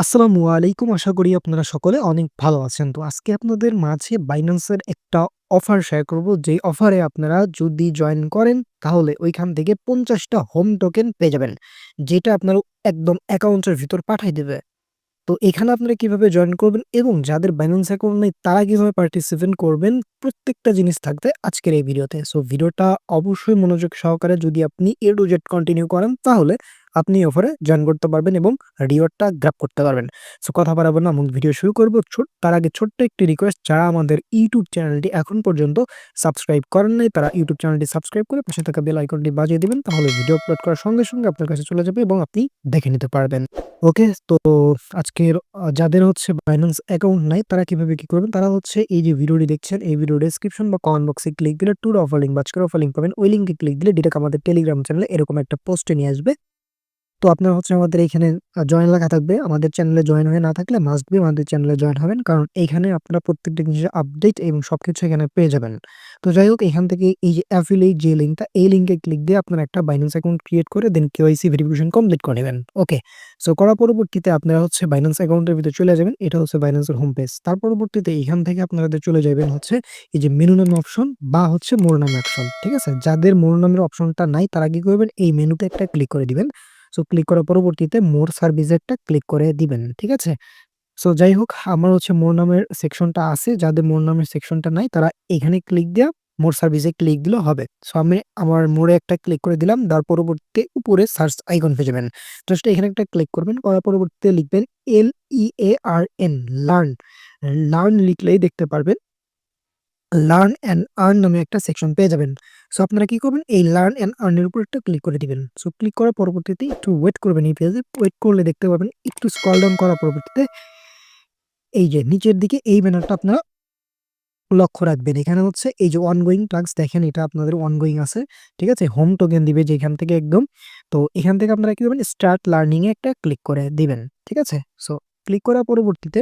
আসসালামু আলাইকুম। আশা করি আপনারা সকলে অনেক ভালো আছেন। তো আজকে আপনাদের মাঝে বাইন্যান্সের একটা অফার শেয়ার করব। যেই অফারে আপনারা যদি জয়েন করেন, তাহলে ওইখান থেকে পঞ্চাশটা হোম টোকেন পেয়ে যাবেন। যেটা আপনার একদম অ্যাকাউন্টের ভিতর পাঠাই দিবে। তো এখানে আপনারা কীভাবে জয়েন করবেন এবং যাদের Binance অ্যাকাউন্ট নেই তারা কীভাবে পার্টিসিপেট করবেন প্রত্যেকটা জিনিস থাকবে আজকের এই ভিডিওতে। সো ভিডিওটা অবশ্যই মনোযোগ সহকারে যদি আপনি এ টু জেড কন্টিনিউ করেন তাহলে আপনি অফারে জয়েন করতে পারবেন এবং রিওয়ার্ডটা গ্র্যাব করতে পারবেন। সো কথা বাড়াবো না মূল ভিডিও শুরু করব। তার আগে ছোট্ট একটি রিকোয়েস্ট যারা আমাদের ইউটিউব চ্যানেলটি এখন পর্যন্ত সাবস্ক্রাইব করেন নাই তারা ইউটিউব চ্যানেলটি সাবস্ক্রাইব করে পাশে থাকা বেল আইকনটি বাজিয়ে দেবেন তাহলে ভিডিও আপলোড করার সঙ্গে, সঙ্গে আপনার কাছে চলে যাবে এবং আপনি দেখে নিতে পারবেন। ওকে তো আজকের যাদের হচ্ছে বাইন্যান্স অ্যাকাউন্ট নাই, তারা কীভাবে কি করবেন? তারা হচ্ছে এই যে ভিডিওটি দেখছেন, এই ভিডিও ডেসক্রিপশন বা কমেন্ট বক্সে ক্লিক দিলে টুর অফার লিঙ্ক বা আজকের অফার লিঙ্ক পাবেন। ওই লিঙ্কে ক্লিক দিলে ডিরেক্ট আমাদের টেলিগ্রাম চ্যানেলে এরকম একটা পোস্টে নিয়ে আসবে। তো আপনার হচ্ছে আমাদের এইখানে আ জয়েন লেখা থাকবে। আমাদের চ্যানেলে জয়েন হয়ে না থাকলে মাস্ট বি আমাদের চ্যানেলে জয়েন হবেন। কারণ এইখানে আপনারা প্রত্যেকটা জিনিসের আপডেট এবং সব কিছু এখানে পেয়ে যাবেন। তো যাই হোক, এখান থেকে এই যে অ্যাফিলিয়েট যে লিঙ্কটা এই লিঙ্কে ক্লিক দিয়ে আপনারা একটা Binance অ্যাকাউন্ট ক্রিয়েট করে দেন কেওয়াইসি ভেরিফিকেশন কমপ্লিট করে নেবেন ওকে। সো করার পরবর্তীতে আপনারা হচ্ছে Binance অ্যাকাউন্টের ভিতরে চলে যাবেন। এটা হচ্ছে এর হোম পেজ। তার পরবর্তীতে এখান থেকে আপনারা চলে যাবেন হচ্ছে এই যে মেনু নামে অপশন বা হচ্ছে মোর নামে অপশন। ঠিক আছে? যাদের মোর নামের অপশনটা নাই, তারা কি করবেন এই মেনুতে একটা ক্লিক করে দিবেন। সো ক্লিক করার পরবর্তীতে মোর সার্ভিস একটা ক্লিক করে দিবেন। ঠিক আছে? সো যাই হোক, আমার হচ্ছে মোর নামের সেকশনটা আছে। যাদের মোর নামের সেকশনটা নাই, তারা এখানে ক্লিক দেওয়া মোর সার্ভিসে ক্লিক দিলেও হবে। সো আমি আমার মোড়ে একটা ক্লিক করে দিলাম। তার পরবর্তীতে উপরে সার্চ আইকন পেয়ে যাবেন। জাস্ট এখানে একটা ক্লিক করবেন। করার পরবর্তীতে লিখবেন L E A R N learn. Learn লিখলেই দেখতে পারবেন লার্ন অ্যান্ড আর্ন নামে একটা সেকশন পেয়ে যাবেন। সো আপনারা কি করবেন এই লার্ন অ্যান্ড আর্নের উপর একটা ক্লিক করে দিবেন। সো ক্লিক করার পরবর্তীতে একটু ওয়েট করবেন এই পেজে। ওয়েট করলে দেখতে পাবেন একটু স্ক্রল ডাউন করার পরবর্তীতে এই যে নিচের দিকে এই ব্যানারটা আপনারা লক্ষ্য রাখবেন। এখানে হচ্ছে এই যে অনগোইং টাস্ক দেখেন, এটা আপনাদের অনগোইং আছে। ঠিক আছে? হোম টোকেন দিবে যে এখান থেকে একদম। তো, এখান থেকে আপনারা কি করবেন স্টার্ট লার্নিংয়ে একটা ক্লিক করে দিবেন। ঠিক আছে? সো ক্লিক করার পরবর্তীতে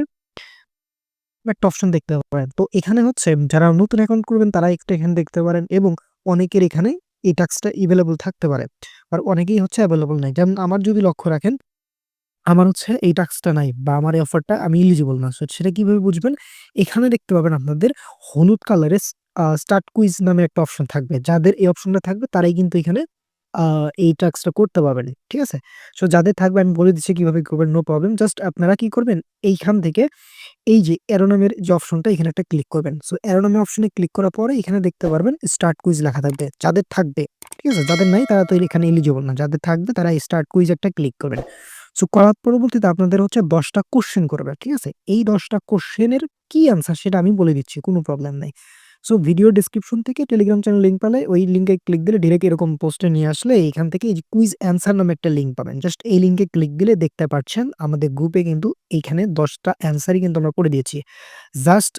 একটা অপশন দেখতে পারেন। তো এখানে হচ্ছে যারা নতুন অ্যাকাউন্ট করবেন তারা একটা এখানে দেখতে পারেন এবং অনেকের এখানে এই টাস্কটা এভেইলেবল থাকতে পারে। আর অনেকেই হচ্ছে অ্যাভেলেবল নাই। যেমন আমার যদি লক্ষ্য রাখেন, আমার হচ্ছে এই টাস্কটা নাই বা আমার এই অফারটা আমি এলিজিবল না। সেটা কীভাবে বুঝবেন? এখানে দেখতে পাবেন আপনাদের হলুদ কালারের স্টার্ট কুইজ নামে একটা অপশন থাকবে। যাদের এই অপশনটা থাকবে, তারাই কিন্তু এখানে এই টাস্কটা করতে পারবেন। ঠিক আছে? সো যাদের থাকবে আমি বলে দিচ্ছি কীভাবে করবেন নো প্রবলেম। জাস্ট আপনারা কি করবেন এইখান থেকে এই যে অ্যারো নামের যে অপশনটা এখানে একটা ক্লিক করবেন। সো অ্যারো নামের অপশনে ক্লিক করার পরে এখানে দেখতে পারবেন স্টার্ট কুইজ লেখা থাকবে। যাদের থাকবে, ঠিক আছে? যাদের নাই তারা তো এখানে এলিজিবল না। যাদের থাকবে তারা স্টার্ট কুইজ একটা ক্লিক করবেন। সো করার পরবর্তীতে আপনাদের হচ্ছে দশটা কোশ্চেন করবে। ঠিক আছে? এই ১০ টা কোয়েশ্চেনের কি অ্যান্সার সেটা আমি বলে দিচ্ছি। কোনো প্রবলেম নাই। সো ভিডিও ডিসক্রিপশন থেকে টেলিগ্রাম চ্যানেল লিঙ্ক পালে ওই লিঙ্কে ক্লিক দিলে ডিরেক্ট এরকম পোস্টে নিয়ে আসলে এইখান থেকে এই কুইজ অ্যান্সার নামে একটা লিঙ্ক পাবেন। জাস্ট এই লিঙ্কে ক্লিক দিলে দেখতে পাচ্ছেন আমাদের গ্রুপে কিন্তু এইখানে ১০ টা অ্যান্সারই কিন্তু আমরা করে দিয়েছি। জাস্ট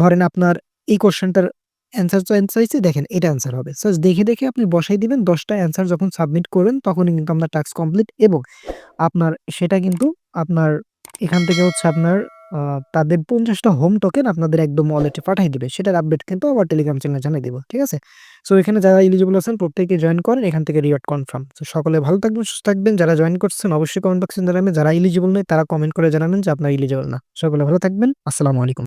ধরেন আপনার এই কোশ্চেনটার অ্যান্সার চয়েস চাইছে দেখেন এটা অ্যান্সার হবে। সো দেখে, দেখে আপনি বসাই দিবেন দশটা অ্যান্সার যখন সাবমিট করবেন তখনই কিন্তু আপনার টাস্ক কমপ্লিট এবং আপনার সেটা কিন্তু আপনার এখান থেকে হচ্ছে আপনার তাদের পঞ্চাশটা হোম টোকেন আপনাদের একদম ওয়ালেটে পাঠিয়ে দিবে। সেটার আপডেট কিন্তু আবার টেলিগ্রাম চ্যানেলে জানিয়ে দেবো ঠিক আছে? সো এখানে যারা এলিজিবল আছেন প্রত্যেকে জয়েন করেন। এখান থেকে রিওয়ার্ড কনফার্ম। সো সকলে ভালো থাকবেন, সুস্থ থাকবেন। যারা জয়েন করছেন অবশ্যই কমেন্ট বক্সে জানাবেন। যারা এলিজিবল নয় তারা কমেন্ট করে জানাবেন যে আপনারা ইলিজিবল না। সকলে ভালো থাকবেন। আসসালামু আলাইকুম।